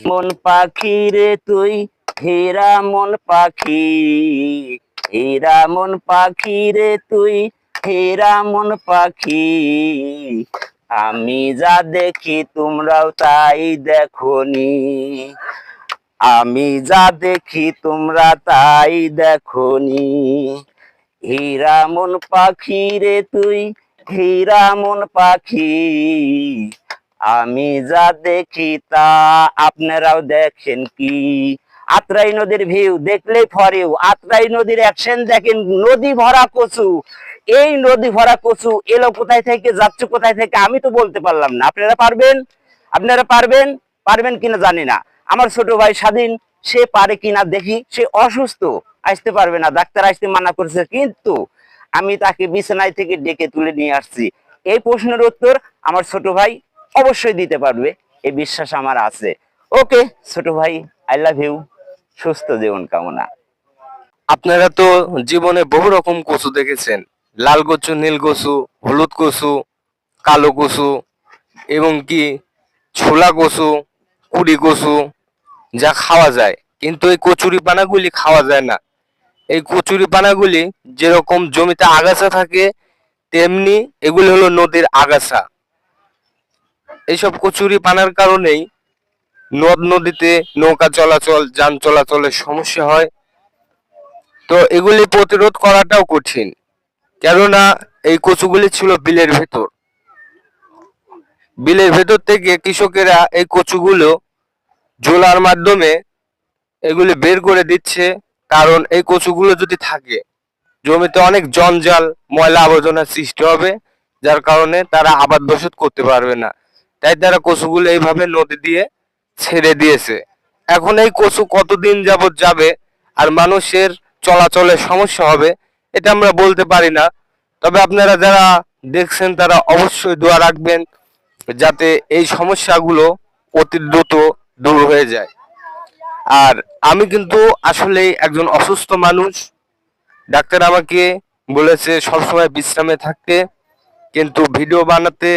মন পাখি রে তুই, হেরা মন পাখি। হেরা মন পাখি রে তুই, হেরা মন পাখি। আমি যা দেখি তোমরাও তাই দেখনি। আমি যা দেখি তোমরা তাই দেখনি। হীরা মন পাখি রে তুই, হীরা মন পাখি। আমি যা দেখি তা আপনারাও দেখেন কি? আত্রাই নদীর ভিউ দেখলেই ফরেও আত্রাই নদীর অ্যাকশন দেখেন, নদী ভরা কচু। এই নদী ভরা কচু এলো কোথায় থেকে, যাচ্ছে কোথায় থেকে, আমি তো বলতে পারলাম না। আপনারা পারবেন? আপনারা পারবেন? পারবেন কিনা জানি না। আমার ছোট ভাই স্বাধীন, সে পারে কিনা দেখি, সে অসুস্থ, আসতে পারবে না। ডাক্তার আসতে মানা করেছে, কিন্তু আমি তাকে বিছানায় থেকে ডেকে তুলে নিয়ে আসছি। এই প্রশ্নের উত্তর আমার ছোট ভাই অবশ্যই দিতে পারবে, এই বিশ্বাস আমার আছে। ওকে, ছোট ভাই আই লাভ ইউ সুস্থ জীবন কামনা। আপনারা তো জীবনে বহু রকম কচু দেখেছেন। লাল কচু, নীল কচু, হলুদ কচু, কালো কচু, এবং কি ছোলা কচু, কুড়ি কচু, যা খাওয়া যায়। কিন্তু এই কচুরি পানাগুলি খাওয়া যায় না। এই কচুরি পানাগুলি যেরকম জমিতে আগাছা থাকে, তেমনি এগুলি হলো নদীর আগাছা। এইসব কচুরি পানার কারণেই নদ নদীতে নৌকা চলাচল, যান চলাচলের সমস্যা হয়। তো এগুলি প্রতিরোধ করাটাও কঠিন, কেননা এই কচুগুলি ছিল বিলের ভেতর। বিলের ভেতর থেকে কৃষকেরা এই কচুগুলো জোলার মাধ্যমে এগুলি বের করে দিচ্ছে, কারণ এই কচুগুলো যদি থাকে, জমিতে অনেক জঞ্জাল, ময়লা আবর্জনার সৃষ্টি হবে, যার কারণে তারা আবাদ বসত করতে পারবে না। তাই তারা কচুগুলো এইভাবে নদী দিয়ে ছেড়ে দিয়েছে। এখন এই কচু কতদিন যাবৎ যাবে আর মানুষের চলাচলের সমস্যা হবে, এটা আমরা বলতে পারি না। তবে আপনারা যারা দেখছেন, তারা অবশ্যই দোয়া রাখবেন যাতে এই সমস্যাগুলো অতি দ্রুত দূর হয়ে যায়। আর আমি কিন্তু আসলে একজন অসুস্থ মানুষ। ডাক্তার আমাকে বলেছে, সবসময় বিশ্রামে থাকতে, কিন্তু ভিডিও বানাতে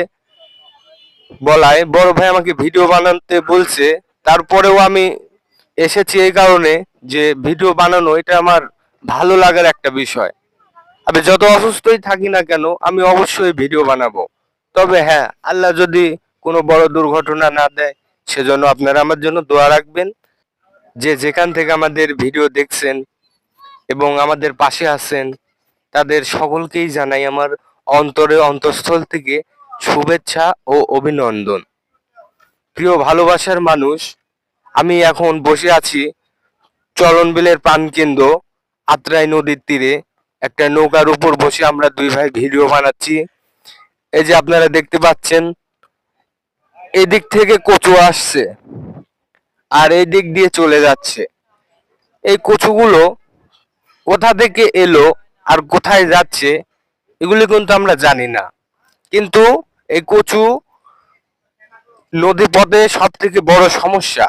বলায়, বড় ভাই আমাকে ভিডিও বানাতে বলছে। তারপরেও আমি এসেছি এই কারণে যে ভিডিও বানানো, এটা আমার ভালো লাগার একটা বিষয়। আমি যত অসুস্থই থাকি না কেন, আমি অবশ্যই ভিডিও বানাবো। তবে হ্যাঁ আল্লাহ যদি কোনো বড় দুর্ঘটনা না দেয়, সেজন্য আপনারা আমার জন্য দোয়া রাখবেন। যে যেখান থেকে আমাদের ভিডিও দেখছেন এবং আমাদের পাশে আছেন, তাদের সকলকেই জানাই আমার অন্তরে অন্তঃস্থল থেকে শুভেচ্ছা ও অভিনন্দন। প্রিয় ভালোবাসার মানুষ, আমি এখন বসে আছি চলনবিলের প্রাণকেন্দ্র, আত্রাই নদীর তীরে। একটা নৌকার উপর বসে আমরা দুই ভাই ভিডিও বানাচ্ছি। এই যে আপনারা দেখতে পাচ্ছেন, এদিক থেকে কচু আসছে আর এই দিক দিয়ে চলে যাচ্ছে। এই কচুগুলো কোথা থেকে এলো আর কোথায় যাচ্ছে, এগুলি কিন্তু আমরা জানি না। কিন্তু এই কচু নদীপথে সব থেকে বড় সমস্যা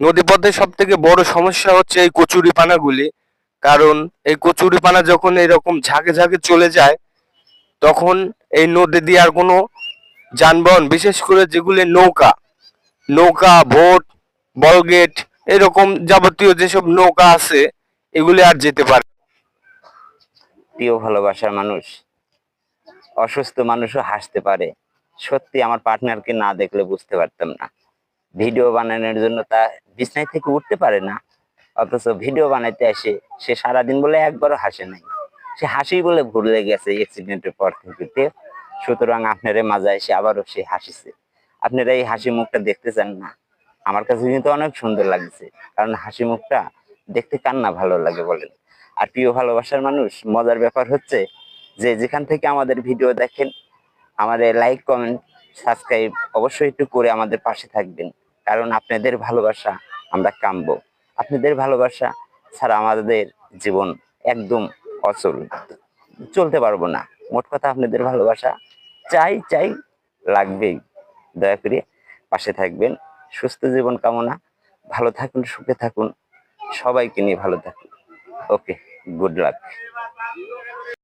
নদীপথে সব থেকে বড় সমস্যা হচ্ছে এই কচুরি পানাগুলি কারণ এই কচুরি পানা যখন এরকম ঝাঁকে ঝাঁকে চলে যায়, তখন এই নদী দিয়ে আর কোনো যানবাহন, বিশেষ করে যেগুলি নৌকা নৌকা ভোট বলগেট, এরকম যাবতীয় যেসব নৌকা আছে, এগুলি আর যেতে পারে। প্রিয় ভালোবাসার মানুষ অসুস্থ মানুষও হাসতে পারে। সত্যি আমার পার্টনারকে না দেখলে বুঝতে পারতাম না। ভিডিও বানানোর জন্য তা বিছনায় থেকে উঠতে পারে না। অথচ ভিডিও বানাইতে আসে সে সারাদিন বলে একবারও হাসে নাই। সে হাসি বলে ভুলে গেছে অ্যাক্সিডেন্টের পর থেকে সুতরাং আপনার মাঝে এসে আবারও সে হাসিছে। আপনারা এই হাসি মুখটা দেখতে চান না। আমার কাছে কিন্তু অনেক সুন্দর লাগছে। কারণ হাসি মুখটা দেখতে কার না ভালো লাগে বলেন? আর প্রিয় ভালোবাসার মানুষ, মজার ব্যাপার হচ্ছে যে যেখান থেকে আমাদের ভিডিও দেখেন, আমাদের লাইক কমেন্ট সাবস্ক্রাইব অবশ্যই একটু করে আমাদের পাশে থাকবেন। কারণ আপনাদের ভালোবাসা আমরা কামবো। আপনাদের ভালোবাসা ছাড়া আমাদের জীবন একদম অচল। চলতে পারব না। মোট কথা আপনাদের ভালোবাসা চাই চাই লাগবেই। দয়া করে পাশে থাকবেন। সুস্থ জীবন কামনা। ভালো থাকুন, সুখে থাকুন। সবাইকে নিয়ে ভালো থাকুন। Okay good luck